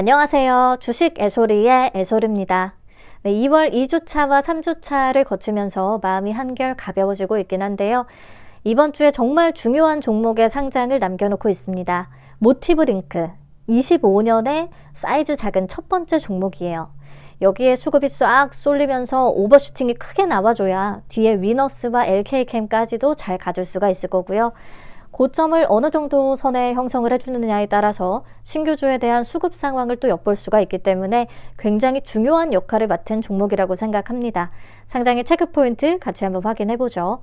안녕하세요. 주식 애소리의 애소리입니다. 네, 2월 2주차와 3주차를 거치면서 마음이 한결 가벼워지고 있긴 한데요. 이번 주에 정말 중요한 종목의 상장을 남겨놓고 있습니다. 모티브 링크. 25년의 사이즈 작은 첫 번째 종목이에요. 여기에 수급이 싹 쏠리면서 오버슈팅이 크게 나와줘야 뒤에 위너스와 LK캠까지도 잘 가줄 수가 있을 거고요. 고점을 어느 정도 선에 형성을 해주느냐에 따라서 신규주에 대한 수급 상황을 또 엿볼 수가 있기 때문에 굉장히 중요한 역할을 맡은 종목이라고 생각합니다. 상장의 체크 포인트 같이 한번 확인해 보죠.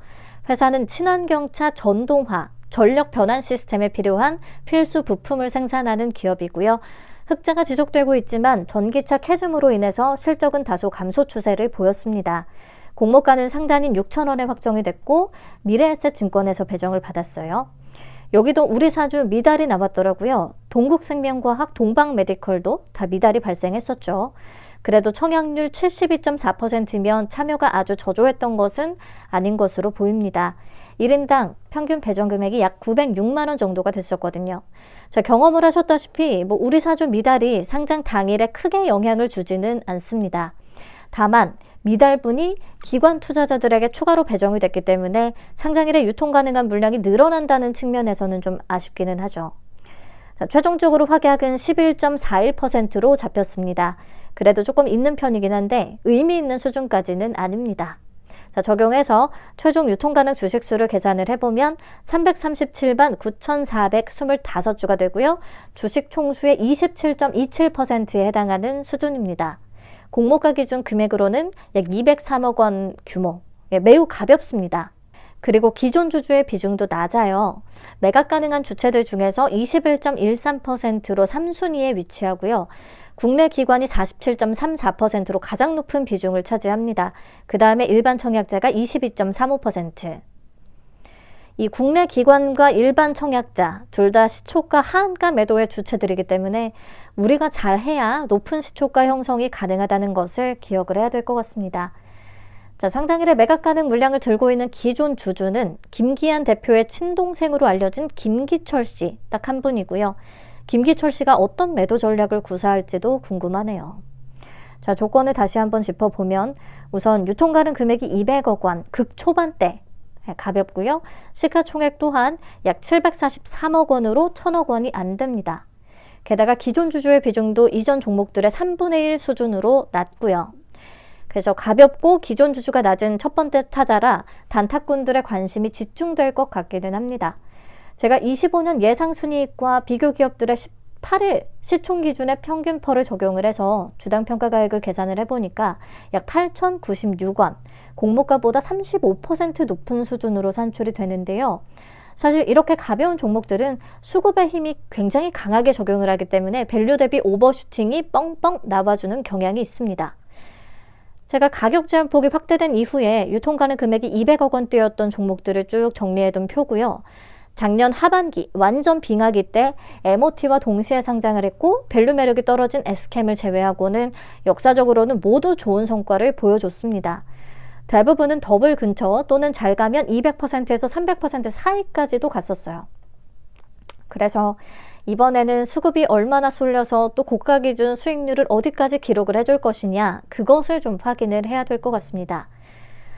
회사는 친환경차 전동화, 전력 변환 시스템에 필요한 필수 부품을 생산하는 기업이고요. 흑자가 지속되고 있지만 전기차 캐즘으로 인해서 실적은 다소 감소 추세를 보였습니다. 공모가는 상단인 6천원에 확정이 됐고 미래에셋 증권에서 배정을 받았어요. 여기도 우리 사주 미달이 나왔더라고요. 동국생명과학, 동방메디컬도 다 미달이 발생했었죠. 그래도 청약률 72.4%면 참여가 아주 저조했던 것은 아닌 것으로 보입니다. 1인당 평균 배정 금액이 약 906만 원 정도가 됐었거든요. 자, 경험을 하셨다시피 뭐 우리 사주 미달이 상장 당일에 크게 영향을 주지는 않습니다. 다만 미달분이 기관 투자자들에게 추가로 배정이 됐기 때문에 상장일에 유통 가능한 물량이 늘어난다는 측면에서는 좀 아쉽기는 하죠. 자, 최종적으로 확약은 11.41%로 잡혔습니다. 그래도 조금 있는 편이긴 한데 의미 있는 수준까지는 아닙니다. 자, 적용해서 최종 유통 가능 주식 수를 계산을 해보면 337만 9,425주가 되고요. 주식 총수의 27.27%에 해당하는 수준입니다. 공모가 기준 금액으로는 약 203억 원 규모. 예, 매우 가볍습니다. 그리고 기존 주주의 비중도 낮아요. 매각 가능한 주체들 중에서 21.13%로 3순위에 위치하고요. 국내 기관이 47.34%로 가장 높은 비중을 차지합니다. 그 다음에 일반 청약자가 22.35%. 이 국내 기관과 일반 청약자 둘 다 시초가 하한가 매도의 주체들이기 때문에 우리가 잘해야 높은 시초가 형성이 가능하다는 것을 기억을 해야 될 것 같습니다. 자, 상장일에 매각 가능 물량을 들고 있는 기존 주주는 김기한 대표의 친동생으로 알려진 김기철 씨 딱 한 분이고요. 김기철 씨가 어떤 매도 전략을 구사할지도 궁금하네요. 자, 조건을 다시 한번 짚어보면 우선 유통 가능 금액이 200억 원, 극초반대 예, 가볍고요. 시가총액 또한 약 743억 원으로 1000억 원이 안 됩니다. 게다가 기존 주주의 비중도 이전 종목들의 3분의 1 수준으로 낮고요. 그래서 가볍고 기존 주주가 낮은 첫 번째 타자라 단타꾼들의 관심이 집중될 것 같기는 합니다. 제가 25년 예상 순이익과 비교 기업들의 18일 시총 기준의 평균 펄을 적용을 해서 주당 평가 가액을 계산을 해보니까 약 8,096원, 공모가보다 35% 높은 수준으로 산출이 되는데요. 사실 이렇게 가벼운 종목들은 수급의 힘이 굉장히 강하게 적용을 하기 때문에 밸류 대비 오버슈팅이 뻥뻥 나와주는 경향이 있습니다. 제가 가격 제한 폭이 확대된 이후에 유통 가능 금액이 200억 원대였던 종목들을 쭉 정리해둔 표고요. 작년 하반기 완전 빙하기 때 MOT와 동시에 상장을 했고 밸류 매력이 떨어진 S캠을 제외하고는 역사적으로는 모두 좋은 성과를 보여줬습니다. 대부분은 더블 근처 또는 잘 가면 200%에서 300% 사이까지도 갔었어요. 그래서 이번에는 수급이 얼마나 쏠려서 또 고가 기준 수익률을 어디까지 기록을 해줄 것이냐 그것을 좀 확인을 해야 될 것 같습니다.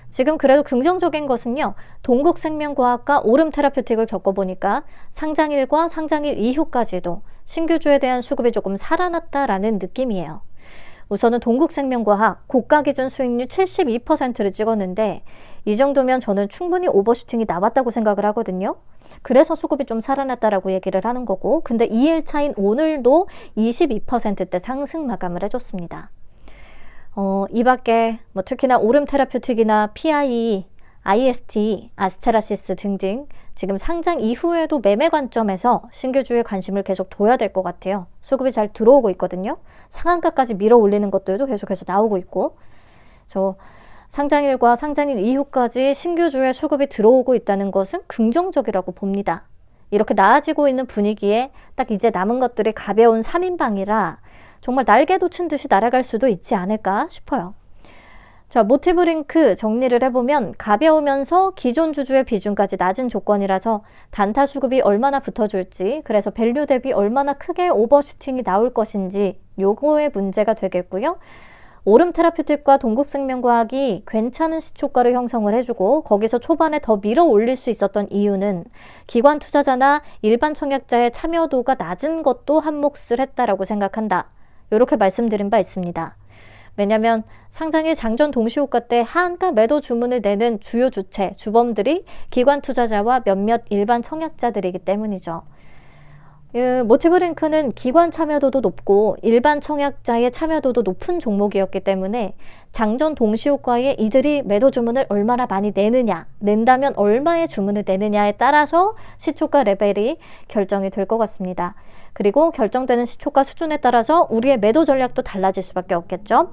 지금 그래도 긍정적인 것은요. 동국생명과학과 오름테라퓨틱을 겪어보니까 상장일과 상장일 이후까지도 신규주에 대한 수급이 조금 살아났다라는 느낌이에요. 우선은 동국생명과학 고가 기준 수익률 72%를 찍었는데 이 정도면 저는 충분히 오버슈팅이 나왔다고 생각을 하거든요. 그래서 수급이 좀 살아났다라고 얘기를 하는 거고 근데 2일 차인 오늘도 22%대 상승 마감을 해줬습니다. 어, 이 밖에 뭐 특히나 오름 테라퓨틱이나 PI, IST, 아스테라시스 등등 지금 상장 이후에도 매매 관점에서 신규주에 관심을 계속 둬야 될 것 같아요. 수급이 잘 들어오고 있거든요. 상한가까지 밀어 올리는 것들도 계속해서 나오고 있고 저 상장일과 상장일 이후까지 신규주의 수급이 들어오고 있다는 것은 긍정적이라고 봅니다. 이렇게 나아지고 있는 분위기에 딱 이제 남은 것들이 가벼운 3인방이라 정말 날개도 친 듯이 날아갈 수도 있지 않을까 싶어요. 자, 모티브 링크 정리를 해보면 가벼우면서 기존 주주의 비중까지 낮은 조건이라서 단타 수급이 얼마나 붙어줄지, 그래서 밸류 대비 얼마나 크게 오버슈팅이 나올 것인지 요거의 문제가 되겠고요. 오름 테라퓨틱과 동국생명과학이 괜찮은 시초가를 형성을 해주고 거기서 초반에 더 밀어 올릴 수 있었던 이유는 기관 투자자나 일반 청약자의 참여도가 낮은 것도 한몫을 했다라고 생각한다. 이렇게 말씀드린 바 있습니다. 왜냐하면 상장일 장전 동시효과 때 한가 매도 주문을 내는 주요 주체, 주범들이 기관 투자자와 몇몇 일반 청약자들이기 때문이죠. 그 모티브링크는 기관 참여도도 높고 일반 청약자의 참여도도 높은 종목이었기 때문에 장전 동시 효과에 이들이 매도 주문을 얼마나 많이 내느냐, 낸다면 얼마의 주문을 내느냐에 따라서 시초가 레벨이 결정이 될 것 같습니다. 그리고 결정되는 시초가 수준에 따라서 우리의 매도 전략도 달라질 수밖에 없겠죠.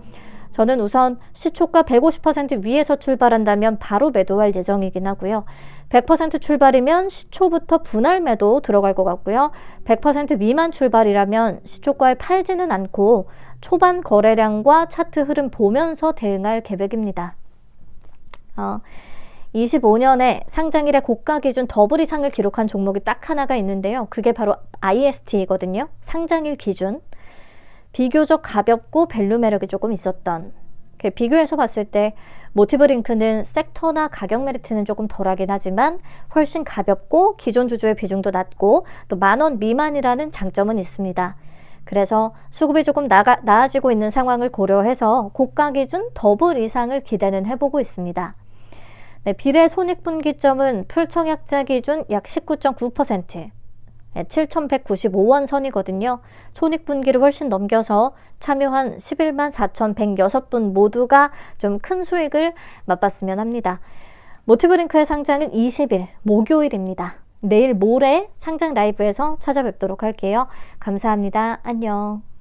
저는 우선 시초가 150% 위에서 출발한다면 바로 매도할 예정이긴 하고요. 100% 출발이면 시초부터 분할 매도 들어갈 것 같고요. 100% 미만 출발이라면 시초가에 팔지는 않고 초반 거래량과 차트 흐름 보면서 대응할 계획입니다. 어, 25년에 상장일의 고가 기준 더블 이상을 기록한 종목이 딱 하나가 있는데요. 그게 바로 IST이거든요. 상장일 기준. 비교적 가볍고 밸류 매력이 조금 있었던 비교해서 봤을 때 모티브링크는 섹터나 가격 메리트는 조금 덜하긴 하지만 훨씬 가볍고 기존 주주의 비중도 낮고 또 만 원 미만이라는 장점은 있습니다. 그래서 수급이 조금 나가, 나아지고 있는 상황을 고려해서 고가 기준 더블 이상을 기대는 해보고 있습니다. 네, 비례 손익분기점은 풀청약자 기준 약 19.9%, 7,195원 선이거든요. 손익분기를 훨씬 넘겨서 참여한 11만 4,106분 모두가 좀 큰 수익을 맛봤으면 합니다. 모티브링크의 상장은 20일 목요일입니다. 내일 모레 상장 라이브에서 찾아뵙도록 할게요. 감사합니다. 안녕.